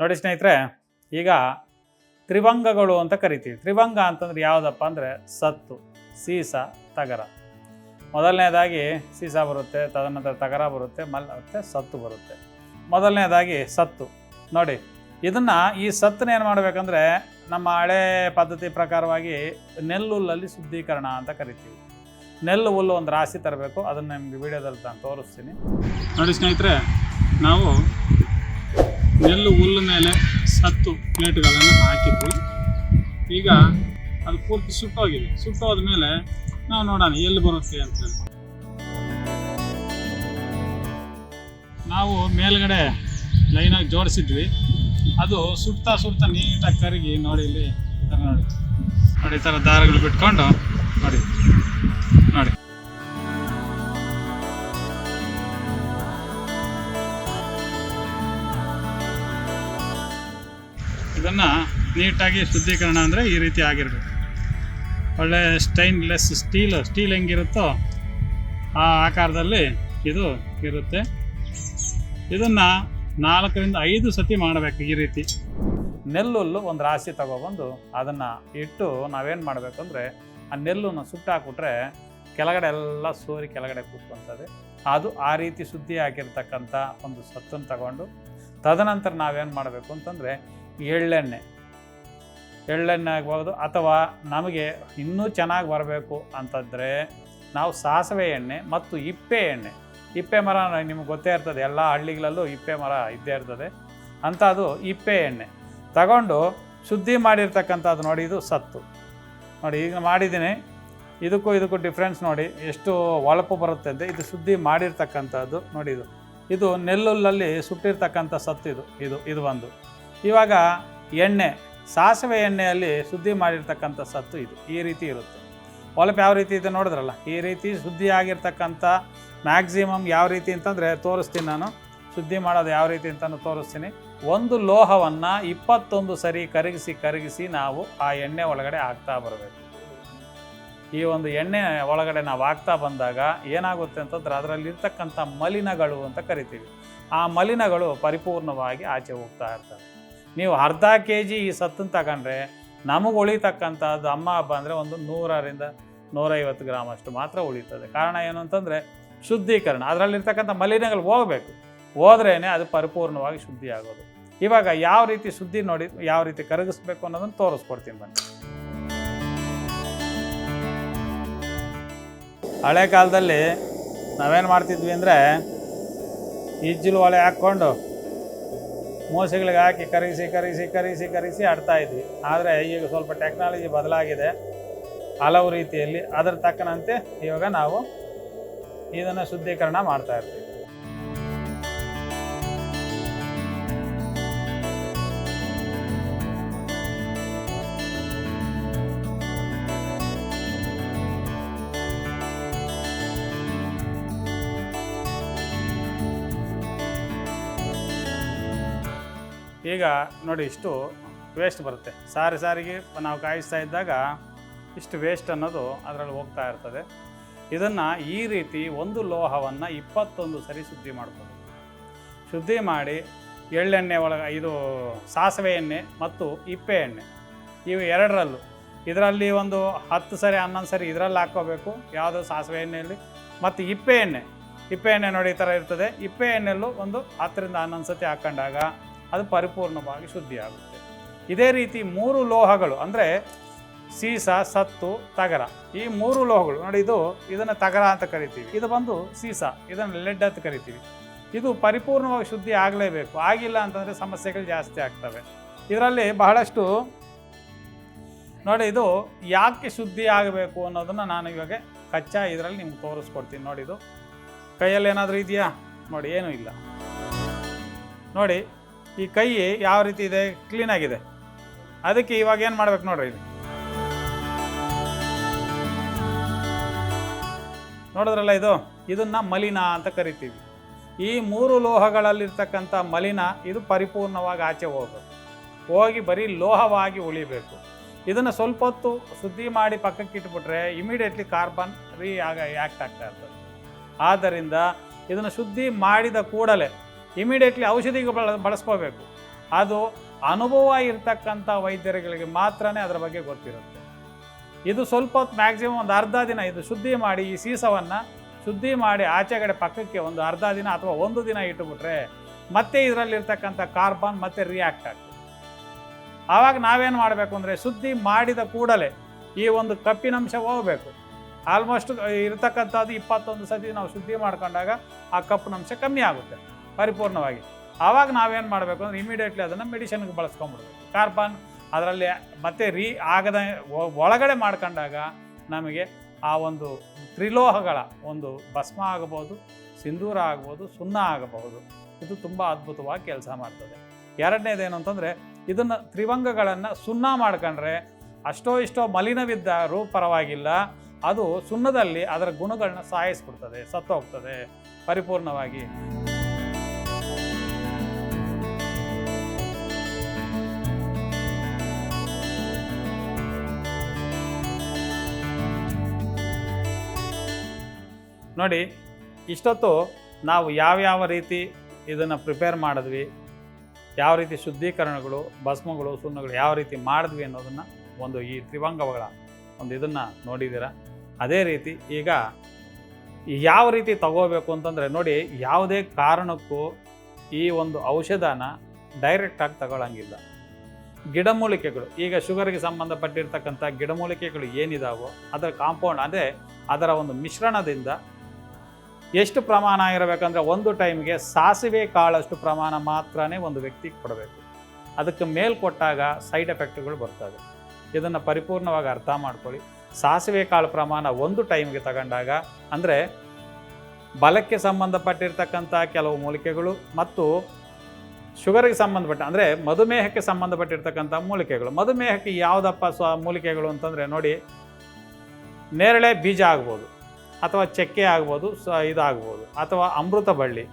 ನೋಡಿ ಸ್ನೇಹಿತರೆ, ಈಗ ತ್ರಿವಂಗಗಳು ಅಂತ ಕರಿತೀವಿ. ತ್ರಿವಂಗ ಅಂತಂದ್ರೆ ಯಾವುದಪ್ಪ ಅಂದರೆ ಸತ್ತು, ಸೀಸ, ತಗರ. ಮೊದಲನೇದಾಗಿ ಸೀಸ ಬರುತ್ತೆ, ತದನಂತರ ತಗರ ಬರುತ್ತೆ ಮಲ್ ಮತ್ತೆ ಸತ್ತು ಬರುತ್ತೆ. ಮೊದಲನೇದಾಗಿ ಸತ್ತು. ನೋಡಿ, ಇದನ್ನು ಈ ಸತ್ತನ್ನ ಏನು ಮಾಡಬೇಕಂದ್ರೆ ನಮ್ಮ ಹಳೆ ಪದ್ಧತಿ ಪ್ರಕಾರವಾಗಿ ನೆಲ್ಲುಲ್ಲಲ್ಲಿ ಶುದ್ಧೀಕರಣ ಅಂತ ಕರಿತೀವಿ. ನೆಲ್ಲು ಹುಲ್ಲು ಒಂದು ರಾಶಿ ತರಬೇಕು. ಅದನ್ನು ನಿಮಗೆ ವಿಡಿಯೋದಲ್ಲಿ ನಾನು ತೋರಿಸ್ತೀನಿ. ನೋಡಿ ಸ್ನೇಹಿತರೆ, ನಾವು ನೆಲ್ಲು ಹುಲ್ಲು ಮೇಲೆ ಸತ್ತು ಪ್ಲೇಟ್ಗಳನ್ನು ಹಾಕಿದ್ವಿ. ಈಗ ಅದು ಪೂರ್ತಿ ಸುಟ್ಟೋಗಿದೆ. ಸುಟ್ಟೋದ ಮೇಲೆ ನಾವು ನೋಡೋಣ ಎಲ್ಲಿ ಬರುತ್ತೆ ಅಂತ ಹೇಳಿ ನಾವು ಮೇಲ್ಗಡೆ ಲೈನಾಗಿ ಜೋಡಿಸಿದ್ವಿ. ಅದು ಸುಡ್ತಾ ಸುಡ್ತಾ ನೀಟಾಗಿ ಕರಗಿ ನೋಡಿ ಇಲ್ಲಿ ನೋಡಿ. ನೋಡಿ ಈ ಥರ ದಾರಗಳು ಬಿಟ್ಕೊಂಡು ನೋಡಿ. ನೀಟಾಗಿ ಶುದ್ಧೀಕರಣ ಅಂದರೆ ಈ ರೀತಿ ಆಗಿರಬೇಕು. ಒಳ್ಳೆ ಸ್ಟೈನ್ಲೆಸ್ ಸ್ಟೀಲ್ ಸ್ಟೀಲ್ ಹೆಂಗಿರುತ್ತೋ ಆ ಆಕಾರದಲ್ಲಿ ಇದು ಇರುತ್ತೆ. ಇದನ್ನು ನಾಲ್ಕರಿಂದ ಐದು ಸತಿ ಮಾಡಬೇಕು ಈ ರೀತಿ. ನೆಲ್ಲುಲ್ಲು ಒಂದು ರಾಶಿ ತಗೊಬಂದು ಅದನ್ನು ಇಟ್ಟು ನಾವೇನು ಮಾಡಬೇಕು ಅಂದರೆ ಆ ನೆಲ್ಲನ್ನು ಸುಟ್ಟು ಹಾಕ್ಬಿಟ್ರೆ ಕೆಳಗಡೆ ಎಲ್ಲ ಸೋರಿ ಕೆಳಗಡೆ ಕೂತ್ಕೊಂತದೆ. ಅದು ಆ ರೀತಿ ಶುದ್ಧಿ ಆಗಿರ್ತಕ್ಕಂಥ ಒಂದು ಸತ್ತನ್ನು ತಗೊಂಡು ತದನಂತರ ನಾವೇನು ಮಾಡಬೇಕು ಅಂತಂದರೆ ಎಳ್ಳೆಣ್ಣೆ. ಎಳ್ಳೆಣ್ಣೆ ಆಗ್ಬೋದು ಅಥವಾ ನಮಗೆ ಇನ್ನೂ ಚೆನ್ನಾಗಿ ಬರಬೇಕು ಅಂತಂದರೆ ನಾವು ಸಾಸಿವೆ ಎಣ್ಣೆ ಮತ್ತು ಇಪ್ಪೆ ಎಣ್ಣೆ. ಇಪ್ಪೆ ಮರ ನಿಮ್ಗೆ ಗೊತ್ತೇ ಇರ್ತದೆ, ಎಲ್ಲ ಹಳ್ಳಿಗಳಲ್ಲೂ ಇಪ್ಪೆ ಮರ ಇದ್ದೇ ಇರ್ತದೆ. ಅಂತ ಅದು ಇಪ್ಪೆ ಎಣ್ಣೆ. ತಗೊಂಡು ಶುದ್ಧಿ ಮಾಡಿರ್ತಕ್ಕಂಥದ್ದು ನೋಡಿ, ಇದು ಸತ್ತು. ನೋಡಿ, ಈಗ ಮಾಡಿದ್ದೀನಿ. ಇದಕ್ಕೂ ಇದಕ್ಕೂ ಡಿಫ್ರೆನ್ಸ್ ನೋಡಿ, ಎಷ್ಟು ಹೊಳಪು ಬರುತ್ತೆ ಅಂತ. ಇದು ಶುದ್ಧಿ ಮಾಡಿರ್ತಕ್ಕಂಥದ್ದು ನೋಡಿ ಇದು. ಇದು ನೆಲ್ಲುಲ್ಲಲ್ಲಿ ಸುಟ್ಟಿರ್ತಕ್ಕಂಥ ಸತ್ತು ಇದು ಇದು ಇದು ಒಂದು ಇವಾಗ ಎಣ್ಣೆ. ಸಾಸಿವೆ ಎಣ್ಣೆಯಲ್ಲಿ ಶುದ್ಧಿ ಮಾಡಿರ್ತಕ್ಕಂಥ ಸತ್ತು ಇದು. ಈ ರೀತಿ ಇರುತ್ತೆ. ಹೊಲಪು ಯಾವ ರೀತಿ ಇದೆ ನೋಡಿದ್ರಲ್ಲ? ಈ ರೀತಿ ಶುದ್ಧಿ ಆಗಿರ್ತಕ್ಕಂಥ ಮ್ಯಾಕ್ಸಿಮಮ್ ಯಾವ ರೀತಿ ಅಂತಂದರೆ ತೋರಿಸ್ತೀನಿ ನಾನು. ಶುದ್ಧಿ ಮಾಡೋದು ಯಾವ ರೀತಿ ಅಂತಲೂ ತೋರಿಸ್ತೀನಿ. ಒಂದು ಲೋಹವನ್ನು ಇಪ್ಪತ್ತೊಂದು ಸರಿ ಕರಗಿಸಿ ಕರಗಿಸಿ ನಾವು ಆ ಎಣ್ಣೆ ಒಳಗಡೆ ಹಾಕ್ತಾ ಬರಬೇಕು. ಈ ಒಂದು ಎಣ್ಣೆ ಒಳಗಡೆ ನಾವು ಹಾಕ್ತಾ ಬಂದಾಗ ಏನಾಗುತ್ತೆ ಅಂತಂದ್ರೆ ಅದರಲ್ಲಿರ್ತಕ್ಕಂಥ ಮಲಿನಗಳು ಅಂತ ಕರಿತೀವಿ. ಆ ಮಲಿನಗಳು ಪರಿಪೂರ್ಣವಾಗಿ ಆಚೆ ಹೋಗ್ತಾ ಇರ್ತವೆ. ನೀವು ಅರ್ಧ ಕೆ ಜಿ ಈ ಸತ್ತನ್ನು ತಗೊಂಡ್ರೆ ನಮಗೆ ಉಳಿತಕ್ಕಂಥದ್ದು ಅಮ್ಮ ಹಬ್ಬ ಅಂದರೆ ಒಂದು ನೂರರಿಂದ ನೂರೈವತ್ತು ಗ್ರಾಮ್ ಅಷ್ಟು ಮಾತ್ರ ಉಳಿತದೆ. ಕಾರಣ ಏನು ಅಂತಂದರೆ ಶುದ್ಧೀಕರಣ. ಅದರಲ್ಲಿರ್ತಕ್ಕಂಥ ಮಲಿನಗಳು ಹೋಗಬೇಕು. ಹೋದ್ರೇ ಅದು ಪರಿಪೂರ್ಣವಾಗಿ ಶುದ್ಧಿ ಆಗೋದು. ಇವಾಗ ಯಾವ ರೀತಿ ಶುದ್ಧಿ ನೋಡಿ ಯಾವ ರೀತಿ ಕರಗಿಸ್ಬೇಕು ಅನ್ನೋದನ್ನು ತೋರಿಸ್ಕೊಡ್ತೀನಿ ಬನ್ನಿ. ಹಳೆ ಕಾಲದಲ್ಲಿ ನಾವೇನು ಮಾಡ್ತಿದ್ವಿ ಅಂದರೆ ಈಜ್ಜಿಲು ಒಲೆ ಹಾಕ್ಕೊಂಡು ಮೋಸಗಳಿಗೆ ಹಾಕಿ, ಕರಗಿಸಿ ಕರಗಿಸಿ ಕರಗಿಸಿ ಕರಗಿಸಿ ಆಡ್ತಾ ಇದ್ವಿ. ಆದರೆ ಈಗ ಸ್ವಲ್ಪ ಟೆಕ್ನಾಲಜಿ ಬದಲಾಗಿದೆ. ಹಲವು ರೀತಿಯಲ್ಲಿ. ಅದರ ತಕ್ಕನಂತೆ ಇವಾಗ ನಾವು ಇದನ್ನು ಶುದ್ಧೀಕರಣ ಮಾಡ್ತಾ ಇರ್ತೀವಿ. ಈಗ ನೋಡಿ ಇಷ್ಟು ವೇಸ್ಟ್ ಬರುತ್ತೆ. ಸಾರಿ ಸಾರಿಗೆ ನಾವು ಕಾಯಿಸ್ತಾ ಇದ್ದಾಗ ಇಷ್ಟು ವೇಸ್ಟ್ ಅನ್ನೋದು ಅದರಲ್ಲಿ ಹೋಗ್ತಾ ಇರ್ತದೆ. ಇದನ್ನು ಈ ರೀತಿ ಒಂದು ಲೋಹವನ್ನು ಇಪ್ಪತ್ತೊಂದು ಸರಿ ಶುದ್ಧಿ ಮಾಡ್ಬೋದು. ಶುದ್ಧಿ ಮಾಡಿ ಎಳ್ಳೆಣ್ಣೆ ಒಳಗೆ ಇದು ಸಾಸಿವೆ ಎಣ್ಣೆ ಮತ್ತು ಇಪ್ಪೆ ಎಣ್ಣೆ. ಇವು ಎರಡರಲ್ಲೂ. ಇದರಲ್ಲಿ ಒಂದು ಹತ್ತು ಸರಿ, ಹನ್ನೊಂದು ಸರಿ ಇದರಲ್ಲಿ ಹಾಕ್ಕೋಬೇಕು ಯಾವುದು ಸಾಸಿವೆ ಎಣ್ಣೆಯಲ್ಲಿ. ಮತ್ತು ಇಪ್ಪೆ ಎಣ್ಣೆ. ಇಪ್ಪೆ ಎಣ್ಣೆ ನೋಡಿ ಈ ಥರ ಇರ್ತದೆ. ಇಪ್ಪೆ ಎಣ್ಣೆಯಲ್ಲೂ ಒಂದು ಹತ್ತರಿಂದ ಹನ್ನೊಂದು ಸತಿ ಹಾಕ್ಕೊಂಡಾಗ ಅದು ಪರಿಪೂರ್ಣವಾಗಿ ಶುದ್ಧಿ ಆಗುತ್ತೆ ಇದೇ ರೀತಿ ಮೂರು ಲೋಹಗಳು, ಅಂದರೆ ಸೀಸ, ಸತ್ತು, ತಗರ, ಈ ಮೂರು ಲೋಹಗಳು, ನೋಡಿ ಇದು, ಇದನ್ನು ತಗರ ಅಂತ ಕರಿತೀವಿ. ಇದು ಬಂದು ಸೀಸ, ಇದನ್ನು ಲೆಡ್ ಅಂತ ಕರಿತೀವಿ. ಇದು ಪರಿಪೂರ್ಣವಾಗಿ ಶುದ್ಧಿ ಆಗಲೇಬೇಕು. ಆಗಿಲ್ಲ ಅಂತಂದರೆ ಸಮಸ್ಯೆಗಳು ಜಾಸ್ತಿ ಆಗ್ತವೆ. ಇದರಲ್ಲಿ ಬಹಳಷ್ಟು, ನೋಡಿ ಇದು ಯಾಕೆ ಶುದ್ಧಿ ಆಗಬೇಕು ಅನ್ನೋದನ್ನು ನಾನು ಇವಾಗ ಕಚ್ಚಾ ಇದರಲ್ಲಿ ನಿಮ್ಗೆ ತೋರಿಸ್ಕೊಡ್ತೀನಿ. ನೋಡಿ ಇದು, ಕೈಯಲ್ಲಿ ಏನಾದರೂ ಇದೆಯಾ? ನೋಡಿ, ಏನೂ ಇಲ್ಲ. ನೋಡಿ ಈ ಕೈ ಯಾವ ರೀತಿ ಇದೆ? ಕ್ಲೀನಾಗಿದೆ ಅದಕ್ಕೆ ಇವಾಗ ಏನು ಮಾಡ್ಬೇಕು ನೋಡ್ರಿ ಇದು ನೋಡಿದ್ರಲ್ಲ ಇದು? ಇದನ್ನ ಮಲಿನ ಅಂತ ಕರಿತೀವಿ. ಈ ಮೂರು ಲೋಹಗಳಲ್ಲಿರ್ತಕ್ಕಂಥ ಮಲಿನ, ಇದು ಪರಿಪೂರ್ಣವಾಗಿ ಆಚೆ ಹೋಗಬೇಕು. ಹೋಗಿ ಬರೀ ಲೋಹವಾಗಿ ಉಳಿಬೇಕು. ಇದನ್ನು ಸ್ವಲ್ಪ ಹೊತ್ತು ಶುದ್ಧಿ ಮಾಡಿ ಪಕ್ಕಕ್ಕೆ ಇಟ್ಬಿಟ್ರೆ ಇಮಿಡಿಯೇಟ್ಲಿ ಕಾರ್ಬನ್ ರೀ ಆಗ ಆ್ಯಕ್ಟ್ ಆಗ್ತಾ ಇರ್ತದೆ. ಆದ್ದರಿಂದ ಇದನ್ನು ಶುದ್ಧಿ ಮಾಡಿದ ಕೂಡಲೇ ಇಮಿಡಿಯೇಟ್ಲಿ ಔಷಧಿಗೆ ಬಳ, ಬಳಸ್ಕೋಬೇಕು. ಅದು ಅನುಭವ ಇರ್ತಕ್ಕಂಥ ವೈದ್ಯರುಗಳಿಗೆ ಮಾತ್ರನೇ ಅದರ ಬಗ್ಗೆ ಗೊತ್ತಿರುತ್ತೆ. ಇದು ಸ್ವಲ್ಪ ಹೊತ್ತು ಮ್ಯಾಕ್ಸಿಮಮ್ ಒಂದು ಅರ್ಧ ದಿನ ಇದು ಶುದ್ಧಿ ಮಾಡಿ ಈ ಸೀಸವನ್ನು ಶುದ್ಧಿ ಮಾಡಿ ಆಚೆಗಡೆ ಪಕ್ಕಕ್ಕೆ ಒಂದು ಅರ್ಧ ದಿನ ಅಥವಾ ಒಂದು ದಿನ ಇಟ್ಟುಬಿಟ್ರೆ ಮತ್ತೆ ಇದರಲ್ಲಿರ್ತಕ್ಕಂಥ ಕಾರ್ಬನ್ ಮತ್ತೆ ರಿಯಾಕ್ಟ್ ಆಗ್ತದೆ. ಆವಾಗ ನಾವೇನು ಮಾಡಬೇಕು ಅಂದರೆ ಶುದ್ಧಿ ಮಾಡಿದ ಕೂಡಲೇ ಈ ಒಂದು ಕಪ್ಪಿನಂಶ ಹೋಗಬೇಕು. ಆಲ್ಮೋಸ್ಟ್ ಇರತಕ್ಕಂಥದ್ದು ಇಪ್ಪತ್ತೊಂದು ಸತಿ ನಾವು ಶುದ್ಧಿ ಮಾಡ್ಕೊಂಡಾಗ ಆ ಕಪ್ಪಿನಂಶ ಕಮ್ಮಿ ಆಗುತ್ತೆ. ಪರಿಪೂರ್ಣವಾಗಿ. ಆವಾಗ ನಾವೇನು ಮಾಡಬೇಕು ಅಂದರೆ ಇಮಿಡಿಯೇಟ್ಲಿ ಅದನ್ನು ಮೆಡಿಷನ್ಗೆ ಬಳಸ್ಕೊಂಬಿಡ್ಬೇಕು ಕಾರ್ಬನ್ ಅದರಲ್ಲಿ ಮತ್ತೆ ರೀ ಆಗದ ಒಳಗಡೆ ಮಾಡ್ಕೊಂಡಾಗ ನಮಗೆ ಆ ಒಂದು ತ್ರಿಲೋಹಗಳ ಒಂದು ಭಸ್ಮ ಆಗಬಹುದು, ಸಿಂಧೂರ ಆಗ್ಬೋದು ಸುಣ್ಣ ಆಗಬಹುದು. ಇದು ತುಂಬ ಅದ್ಭುತವಾಗಿ ಕೆಲಸ ಮಾಡ್ತದೆ. ಎರಡನೇದೇನು ಅಂತಂದರೆ ಇದನ್ನು ತ್ರಿವಂಗಗಳನ್ನು ಸುಣ್ಣ ಮಾಡ್ಕೊಂಡ್ರೆ ಅಷ್ಟೋ ಇಷ್ಟೋ ಮಲಿನವಿದ್ದರೂ ಪರವಾಗಿಲ್ಲ. ಅದು ಸುಣ್ಣದಲ್ಲಿ ಅದರ ಗುಣಗಳನ್ನ ಸಾಯಿಸ್ಬಿಡ್ತದೆ, ಸತ್ತೋಗ್ತದೆ, ಪರಿಪೂರ್ಣವಾಗಿ. ನೋಡಿ, ಇಷ್ಟೊತ್ತು ನಾವು ಯಾವ್ಯಾವ ರೀತಿ ಇದನ್ನು ಪ್ರಿಪೇರ್ ಮಾಡಿದ್ವಿ, ಯಾವ ರೀತಿ ಶುದ್ಧೀಕರಣಗಳು, ಭಸ್ಮಗಳು ಸುಣ್ಣಗಳು ಯಾವ ರೀತಿ ಮಾಡಿದ್ವಿ ಅನ್ನೋದನ್ನು ಒಂದು ಈ ತ್ರಿವಂಗಗಳ ಒಂದು ಇದನ್ನು ನೋಡಿದ್ದೀರ? ಅದೇ ರೀತಿ ಈಗ ಯಾವ ರೀತಿ ತಗೋಬೇಕು ಅಂತಂದರೆ ನೋಡಿ, ಯಾವುದೇ ಕಾರಣಕ್ಕೂ ಈ ಒಂದು ಔಷಧನ ಡೈರೆಕ್ಟಾಗಿ ತಗೊಳ್ಳಂಗಿಲ್ಲ ಗಿಡಮೂಲಿಕೆಗಳು ಈಗ ಶುಗರ್ಗೆ ಸಂಬಂಧಪಟ್ಟಿರ್ತಕ್ಕಂಥ ಗಿಡಮೂಲಿಕೆಗಳು ಏನಿದಾವೋ, ಅದರ ಕಾಂಪೌಂಡ್ ಅಂದರೆ ಅದರ ಒಂದು ಮಿಶ್ರಣದಿಂದ ಎಷ್ಟು ಪ್ರಮಾಣ ಇರಬೇಕಂದ್ರೆ ಒಂದು ಟೈಮ್ಗೆ ಸಾಸಿವೆ ಕಾಳಷ್ಟು ಪ್ರಮಾಣ ಮಾತ್ರನೇ ಒಂದು ವ್ಯಕ್ತಿಗೆ ಕೊಡಬೇಕು. ಅದಕ್ಕೆ ಮೇಲ್ ಕೊಟ್ಟಾಗ ಸೈಡ್ ಎಫೆಕ್ಟ್ಗಳು ಬರ್ತವೆ. ಇದನ್ನು ಪರಿಪೂರ್ಣವಾಗಿ ಅರ್ಥ ಮಾಡ್ಕೊಳ್ಳಿ. ಸಾಸಿವೆ ಕಾಳು ಪ್ರಮಾಣ ಒಂದು ಟೈಮ್ಗೆ ತಗೊಂಡಾಗ ಅಂದರೆ ಬಲಕ್ಕೆ ಸಂಬಂಧಪಟ್ಟಿರ್ತಕ್ಕಂಥ ಕೆಲವು ಮೂಲಿಕೆಗಳು ಮತ್ತು ಶುಗರ್ಗೆ ಸಂಬಂಧಪಟ್ಟ ಅಂದರೆ ಮಧುಮೇಹಕ್ಕೆ ಸಂಬಂಧಪಟ್ಟಿರ್ತಕ್ಕಂಥ ಮೂಲಿಕೆಗಳು. ಮಧುಮೇಹಕ್ಕೆ ಯಾವುದಪ್ಪ ಸ್ವ ಮೂಲಿಕೆಗಳು ಅಂತಂದರೆ ನೋಡಿ, ನೇರಳೆ ಬೀಜ ಆಗ್ಬೋದು. ಅಥವಾ ಚಕ್ಕೆ ಆಗ್ಬೋದು, ಸ, ಇದಾಗ್ಬೋದು, ಅಥವಾ ಅಮೃತ ಬಳ್ಳಿ,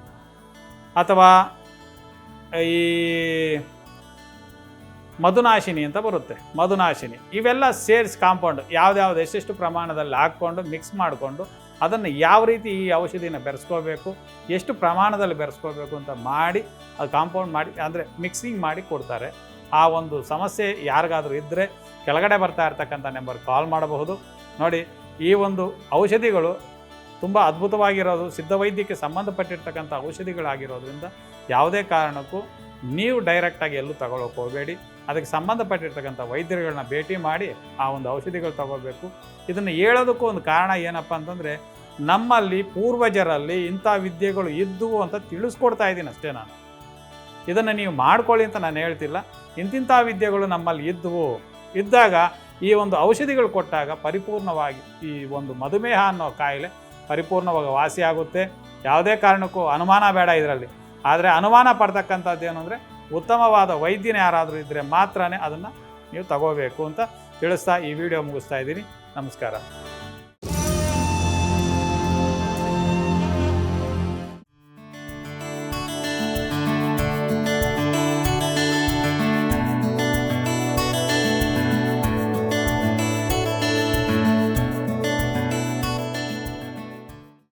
ಅಥವಾ ಈ ಮಧುನಾಶಿನಿ ಅಂತ ಬರುತ್ತೆ. ಮಧುನಾಶಿನಿ. ಇವೆಲ್ಲ ಸೇರಿಸಿ ಕಾಂಪೌಂಡ್ ಯಾವ್ದ್ಯಾವ್ದು ಎಷ್ಟೆಷ್ಟು ಪ್ರಮಾಣದಲ್ಲಿ ಹಾಕ್ಕೊಂಡು ಮಿಕ್ಸ್ ಮಾಡಿಕೊಂಡು, ಅದನ್ನು ಯಾವ ರೀತಿ ಈ ಔಷಧಿನ ಬೆರೆಸ್ಕೋಬೇಕು, ಎಷ್ಟು ಪ್ರಮಾಣದಲ್ಲಿ ಬೆರೆಸ್ಕೋಬೇಕು ಅಂತ ಮಾಡಿ, ಅದು ಕಾಂಪೌಂಡ್ ಮಾಡಿ, ಅಂದರೆ ಮಿಕ್ಸಿಂಗ್ ಮಾಡಿ ಕೊಡ್ತಾರೆ. ಆ ಒಂದು ಸಮಸ್ಯೆ ಯಾರಿಗಾದರೂ ಇದ್ದರೆ ಕೆಳಗಡೆ ಬರ್ತಾ ಇರ್ತಕ್ಕಂಥ ನಂಬರ್ ಕಾಲ್ ಮಾಡಬಹುದು. ನೋಡಿ ಈ ಒಂದು ಔಷಧಿಗಳು ತುಂಬ ಅದ್ಭುತವಾಗಿರೋದು, ಸಿದ್ಧವೈದ್ಯಕ್ಕೆ ಸಂಬಂಧಪಟ್ಟಿರ್ತಕ್ಕಂಥ ಔಷಧಿಗಳಾಗಿರೋದ್ರಿಂದ ಯಾವುದೇ ಕಾರಣಕ್ಕೂ ನೀವು ಡೈರೆಕ್ಟಾಗಿ ಎಲ್ಲೂ ತಗೊಳ್ಳೋಕೆ ಹೋಗಬೇಡಿ. ಅದಕ್ಕೆ ಸಂಬಂಧಪಟ್ಟಿರ್ತಕ್ಕಂಥ ವೈದ್ಯರುಗಳನ್ನ ಭೇಟಿ ಮಾಡಿ ಆ ಒಂದು ಔಷಧಿಗಳು ತಗೋಬೇಕು ಇದನ್ನು ಹೇಳೋದಕ್ಕೂ ಒಂದು ಕಾರಣ ಏನಪ್ಪ ಅಂತಂದರೆ, ನಮ್ಮಲ್ಲಿ ಪೂರ್ವಜರಲ್ಲಿ ಇಂಥ ವಿದ್ಯೆಗಳು ಇದ್ದುವು ಅಂತ ತಿಳಿಸ್ಕೊಡ್ತಾ ಇದ್ದೀನಿ ಅಷ್ಟೇ ನಾನು. ಇದನ್ನು ನೀವು ಮಾಡ್ಕೊಳ್ಳಿ ಅಂತ ನಾನು ಹೇಳ್ತಿಲ್ಲ. ಇಂತಿಂಥ ವಿದ್ಯೆಗಳು ನಮ್ಮಲ್ಲಿ ಇದ್ದವು ಇದ್ದಾಗ ಈ ಒಂದು ಔಷಧಿಗಳು ಕೊಟ್ಟಾಗ ಪರಿಪೂರ್ಣವಾಗಿ ಈ ಒಂದು ಮಧುಮೇಹ ಅನ್ನೋ ಕಾಯಿಲೆ ಪರಿಪೂರ್ಣವಾಗಿ ವಾಸಿಯಾಗುತ್ತೆ ಯಾವುದೇ ಕಾರಣಕ್ಕೂ ಅನುಮಾನ ಬೇಡ ಇದರಲ್ಲಿ. ಆದರೆ ಅನುಮಾನ ಪಡ್ತಕ್ಕಂಥದ್ದು ಏನು ಅಂದರೆ ಉತ್ತಮವಾದ ವೈದ್ಯನ ಯಾರಾದರೂ ಇದ್ದರೆ ಮಾತ್ರನೇ ಅದನ್ನು ನೀವು ತಗೋಬೇಕು ಅಂತ ತಿಳಿಸ್ತಾ ಈ ವಿಡಿಯೋ ಮುಗಿಸ್ತಾ ಇದ್ದೀನಿ. ನಮಸ್ಕಾರ.